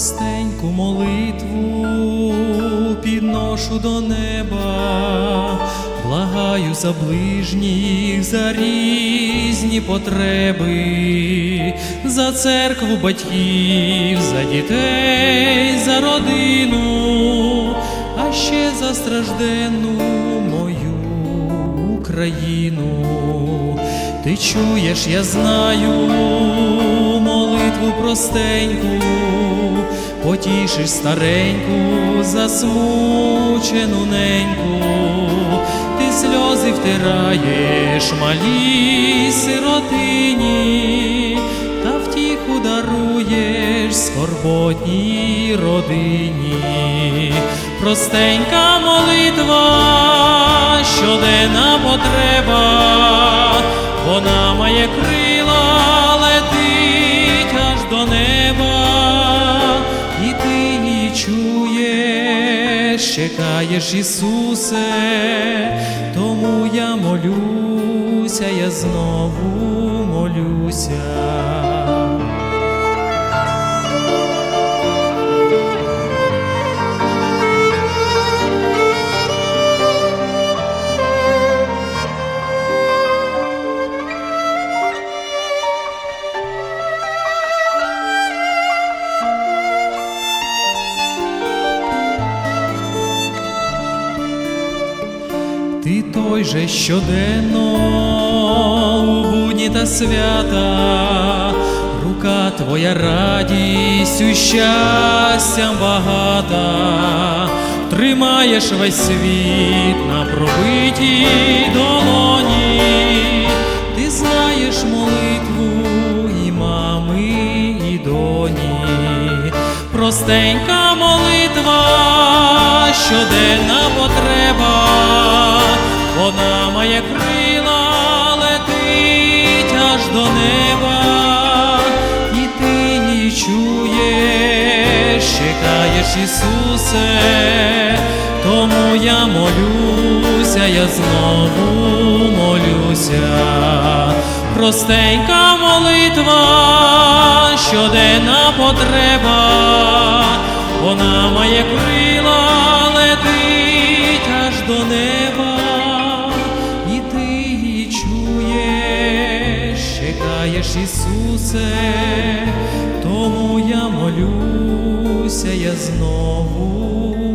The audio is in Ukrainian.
простеньку молитву підношу до неба, благаю за ближніх, за різні потреби, за церкву батьків, за дітей, за родину, а ще за страждену мою Україну. Ти чуєш, я знаю молитву простеньку, потішиш стареньку, засмучену неньку, ти сльози втираєш малій сиротині, та втіху даруєш скорботній родині, простенька молитва, щоденна потреба, чуєш, чекаєш, Ісусе, тому я молюся, я знову молюся. Ти той же щоденно у будні та свята, рука твоя радістю, щастям багата, тримаєш весь світ на пробитій долоні, ти знаєш молитву і мами, і доні, простенька молитва, щоденна потреба, має крила, летить аж до неба, і ти її чуєш, чекаєш, Ісусе, тому я молюся, я знову молюся, простенька молитва, щоденна потреба, вона має крила, чекаєш, Ісусе, тому я молюся, я знову.